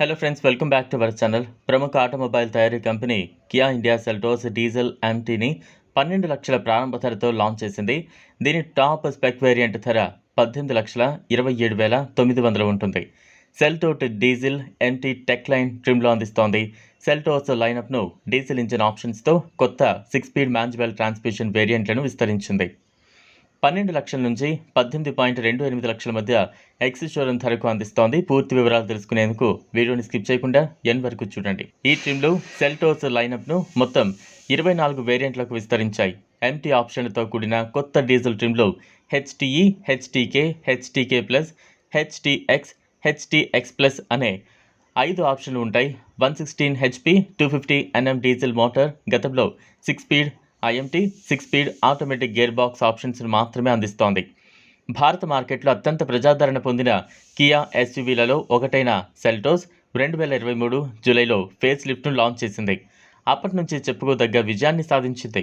Hello friends welcome back to our channel ప్రముఖ automobile తయారీ company Kia India Seltos diesel ఎంటీని పన్నెండు లక్షల ప్రారంభ ధరతో లాంచ్ చేసింది. దీని టాప్ స్పెక్ వేరియంట్ ధర పద్దెనిమిది లక్షల ఇరవై ఏడు వేల తొమ్మిది వందలు ఉంటుంది. Seltos diesel MT tech line ట్రిమ్లో అందిస్తోంది. సెల్టోస్ లైనప్ను డీజిల్ ఇంజిన్ ఆప్షన్స్తో కొత్త సిక్స్ స్పీడ్ మాన్యువల్ ట్రాన్స్మిషన్ వేరియంట్లను విస్తరించింది. పన్నెండు లక్షల నుంచి పద్దెనిమిది పాయింట్ రెండు ఎనిమిది లక్షల మధ్య ఎక్స్ షోరూమ్ ధరకు అందిస్తోంది. పూర్తి వివరాలు తెలుసుకునేందుకు వీడియోని స్కిప్ చేయకుండా ఎన్ వరకు చూడండి. ఈ ట్రిమ్లో సెల్టోస్ లైనప్ను మొత్తం ఇరవై నాలుగు వేరియంట్లకు విస్తరించాయి. ఎంటీ ఆప్షన్లతో కూడిన కొత్త diesel ట్రిమ్లో HTE HTK HTK plus HTX HTX plus అనే ఐదు ఆప్షన్లు ఉంటాయి. One sixteen HP two fifty NM diesel motor గతంలో six speed IMT six speed automatic gear box ఆప్షన్స్ను మాత్రమే అందిస్తోంది. భారత మార్కెట్లో అత్యంత ప్రజాదరణ పొందిన కియా ఎస్యూవీలలో ఒకటైన సెల్టోస్ రెండు వేల ఇరవై మూడు జూలైలో ఫేస్ లిఫ్ట్ను లాంచ్ చేసింది. అప్పటి నుంచి చెప్పుకోదగ్గ విజయాన్ని సాధించింది.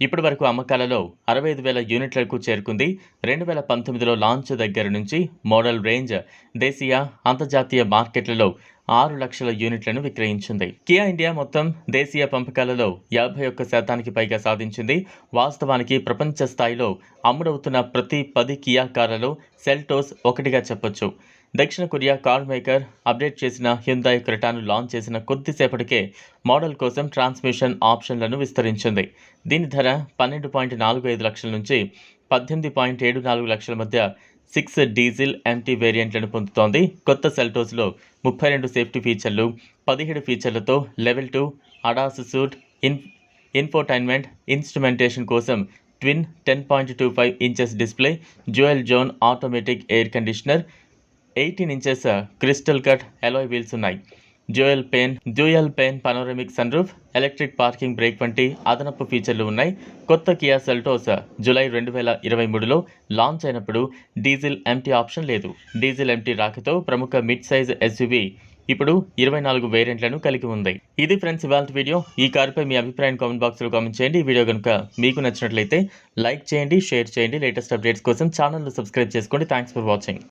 ఇప్పటి వరకు అమ్మకాలలో అరవై ఐదు వేల యూనిట్లకు చేరుకుంది. రెండు వేల పంతొమ్మిదిలో లాంచ్ దగ్గర నుంచి మోడల్ రేంజ్ దేశీయ అంతర్జాతీయ మార్కెట్లలో ఆరు లక్షల యూనిట్లను విక్రయించింది. కియా ఇండియా మొత్తం దేశీయ పంపకాలలో యాభై ఒక్క శాతానికి పైగా సాధించింది. వాస్తవానికి ప్రపంచ స్థాయిలో అమ్ముడవుతున్న ప్రతి పది కియా కార్లలో సెల్టోస్ ఒకటిగా చెప్పొచ్చు. దక్షిణ కొరియా కార్ మేకర్ అప్డేట్ చేసిన హ్యుందాయ్ క్రెటాను లాంచ్ చేసిన కొద్దిసేపటికే మోడల్ కోసం ట్రాన్స్మిషన్ ఆప్షన్లను విస్తరించింది. దీని ధర పన్నెండు పాయింట్ నాలుగు ఐదు లక్షల నుంచి పద్దెనిమిది పాయింట్ ఏడు నాలుగు లక్షల మధ్య సిక్స్ డీజిల్ యాంటీ వేరియంట్లను పొందుతోంది. కొత్త సెల్టోస్లో ముప్పై రెండు సేఫ్టీ ఫీచర్లు పదిహేడు ఫీచర్లతో level two ADAS suite in infotainment instrumentation కోసం twin ten point two five inches display dual zone automatic air conditioner eighteen inches crystal cut alloy wheels ఉన్నాయి. Dual pane dual pane panoramic sunroof electric parking brake వంటి అదనపు ఫీచర్లు ఉన్నాయి. కొత్త Kia Seltos July రెండు వేల ఇరవై మూడులో లాంచ్ అయినప్పుడు డీజిల్ ఎంటీ ఆప్షన్ లేదు. డీజిల్ ఎంటీ రాకతో ప్రముఖ మిడ్ సైజ్ ఎస్యూవీ ఇప్పుడు ఇరవై నాలుగు వేరియంట్లను కలిగి ఉంది. ఇది ఫ్రెండ్స్ ఇవాళ వీడియో. ఈ కారుపై మీ అభిప్రాయం కామెంట్ బాక్స్లో కామెంట్ చేయండి. ఈ వీడియో కనుక మీకు నచ్చినట్లయితే లైక్ చేయండి షేర్ చేయండి. లేటెస్ట్ అప్డేట్స్ కోసం ఛానల్ను సబ్స్క్రైబ్ చేసుకోండి. Thanks for watching.